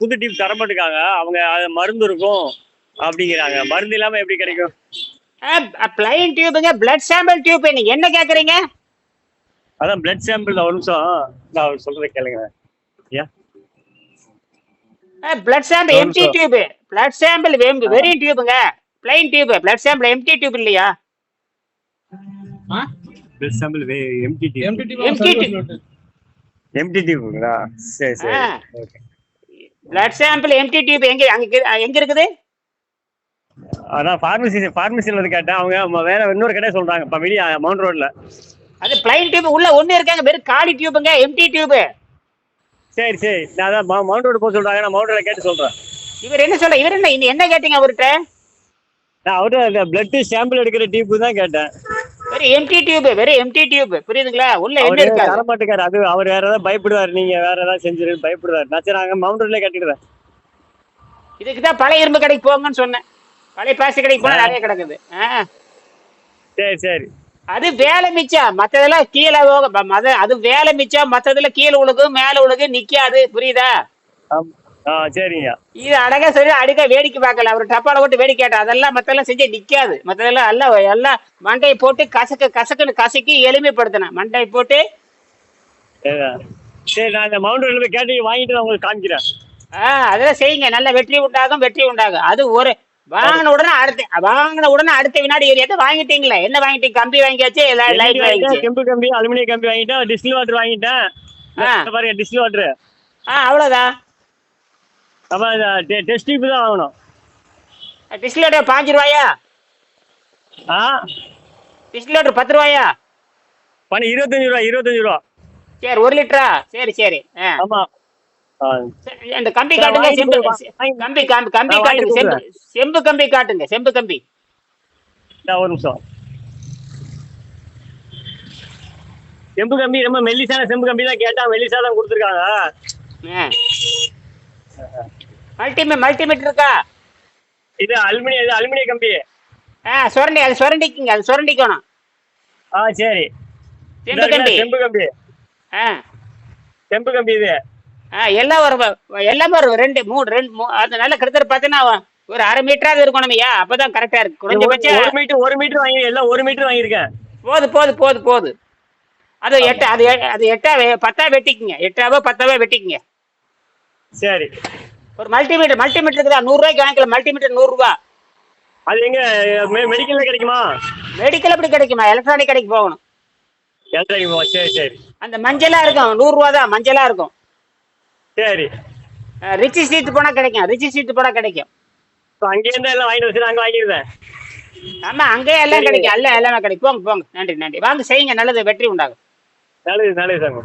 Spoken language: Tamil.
புது டியூப் தர மாட்டேங்காங்க. அவங்க அது மருந்து இருக்கும் அப்படிங்கிறாங்க. மருந்து இல்லாம எப்படி கிடைக்கும்? பிளைன் டியூபுங்க பிளட் சாம்பிள் டியூப் நீங்க என்ன கேக்குறீங்க? அதான் பிளட் சாம்பிள் ஒரு நிமிஷம். நான் சொல்றதை கேளுங்க. ஐயா. Blood sample empty. Tube blood sample very டியூபுங்க plain tube blood sample empty tube இல்லையா? Blood sample empty tube empty tube empty டியூப்ங்களா சரி சரி. Okay blood sample empty tube எங்க அங்க எங்க இருக்குது? அதான் ஃபார்மசி ஃபார்மசியில் வந்து கேட்டேன். அவங்க வேற இன்னொரு கடையை சொல்றாங்க. இப்போ வெளியே மவுண்ட் ரோட்ல அது பிளைன் டியூப் உள்ள ஒண்ணு இருக்காங்க வெறும் காலி டியூபுங்க எம்டி டியூப் சரி சரி. நான் அதான் மவுண்ட் ரோடு போக சொல்றாங்க. நான் மவுண்ட் ரோட்ல கேட்டு சொல்றேன். இவர் என்ன சொல்ற இவர் என்ன என்ன கேட்டீங்க அவர்கிட்ட? நான் அவர்கிட்ட பிளட் சாம்பிள் எடுக்கிற டியூப் தான் கேட்டேன். வெறும் எம்டி டியூப் வெறும் எம்டி டியூப் புரியுதுங்களா? உள்ள என்ன இருக்காது? தர மாட்டேங்காரு அது அவர் வேற ஏதாவது பயப்படுவார். நீங்க வேற ஏதாவது செஞ்சிரு பயப்படுவார். நான் சரி அங்க மவுண்ட் ரோட்ல கட்டிடுறேன். இதுக்கு தான் பழைய இரும்பு கடைக்கு போங்கன்னு சொன்னேன். பழைய பிளாஸ்டிக் கடைக்கு போனா நிறைய கிடக்குது. சரி சரி. அது வேலை மிச்சம். மத்ததெல்லாம் கீழே போக அது வேலை மிச்சம். மத்ததுல கீழே உழுகும் மேல உழுகும் நிக்காது. புரியுதா. ஆ சரிங்க இது அழகா சரி அடிக்க வேடிக்கை பார்க்கல. அவர் டப்பால போட்டு வேடிக்கை கேட்டா அதெல்லாம் மத்தெல்லாம் செஞ்சு நிக்காது. மத்ததெல்லாம் எல்லாம் எல்லாம் மண்டையை போட்டு கசக்க கசக்குன்னு கசக்கி எளிமைப்படுத்தினேன். மண்டையை போட்டு. சரி நான் இந்த மவுண்ட் போய் கேட்டு வாங்கிட்டு நான் உங்களுக்கு காமிக்கிறேன். ஆ அதெல்லாம் செய்யுங்க. நல்ல வெற்றி உண்டாகும் வெற்றி உண்டாகும். அது ஒரு வாங்கின உடனே அடுத்த வாங்கின உடனே அடுத்த வினாடி ஏரியாத வாங்கிட்டீங்களே. என்ன வாங்கிட்டீங்க? கம்பி வாங்கியாச்சு லைட் வாங்கிச்சு கெம்பு கம்பி அலுமினிய கம்பி வாங்கிட்டேன் டிஸ்டில் வாட்டர் வாங்கிட்டேன். பாருங்க டிஸ்டில் வாட்டர். ஆ அவ்வளோதான் அப்புறம் டெஸ்ட் டியூப் தான் வாங்கணும். டிஸ்லேட்டர் பாஞ்சு ரூபாயா? ஆ? டிஸ்லேட்டர் பத்து ரூபாயா? பணம் இருபத்தஞ்சு ரூபா இருபத்தஞ்சு ரூபா. சரி ஒரு லிட்டரா? சரி சரி. ஆமா. அந்த கம்பி காட்டுங்க செம்பு கம்பி கம்பி கம்பி காட்டுங்க செம்பு செம்பு கம்பி காட்டுங்க செம்பு கம்பி. ஒரு நிமிஷம். செம்பு கம்பி ரொம்ப மெல்லிசான செம்பு கம்பி தான் கேட்டா மெல்லிசா தான் கொடுத்துருக்காங்க. மல்டிமீ மல்டிமீட்டர் இருக்கா? இது அலுமினிய இது அலுமினிய கம்பி. ஆ சுரண்டி அது சுரண்டிக்குங்க அது சுரண்டிக்கணும். ஆ சரி. செம்பு கம்பி. செம்பு கம்பி. ஆ. செம்பு கம்பி இது. ஆ எல்லாம் ஒரு எல்லாமே ஒரு ரெண்டு மூணு ரெண்டு மூ அது நல்ல கிட்டத்தட்ட பார்த்தீங்கன்னா ஒரு அரை மீட்டராவது இருக்கணுமையா அப்பதான் கரெக்டா இருக்கு. ஒரு குறைஞ்சபட்சம் மீட்டர் ஒரு மீட்டர் வாங்கி எல்லாம் ஒரு மீட்டர் வாங்கியிருக்கேன். போது போது போது போது. அது எட்டு அது அது எட்டா பத்தா வெட்டிக்குங்க. எட்டாவோ பத்தாவோ வெட்டிக்குங்க. சரி. ஒரு மல்டிமீட்டர் மல்டிமீட்டருக்கு தான் நூறுரூவாய்க்கு வாங்கிக்கலாம் மல்டிமீட்டர் நூறுரூவா. அது எங்க மெடிக்கல்ல கிடைக்குமா? மெடிக்கல் எப்படி கிடைக்குமா? எலக்ட்ரானிக் கடைக்கு போகணும். எலக்ட்ரானிக் சரி சரி. அந்த மஞ்சளா இருக்கும். நூறுரூவா தான் மஞ்சளா இருக்கும். சரி. ரிச்சி சீட்டு போனா கிடைக்கும். ரிச்சி சீட்டு போனா கிடைக்கும். அங்கேருந்து எல்லாம் வாங்கிட்டு வச்சு அங்கே வாங்கிடுவேன். ஆமா அங்கேயே எல்லாம். கிடைக்கும். எல்லாம் எல்லாமே கிடைக்கும். போங்க போங்க. நன்றி நன்றி. வாங்க செய்யுங்க. நல்லது வெற்றி உண்டாகும். நல்லது நல்லது சார்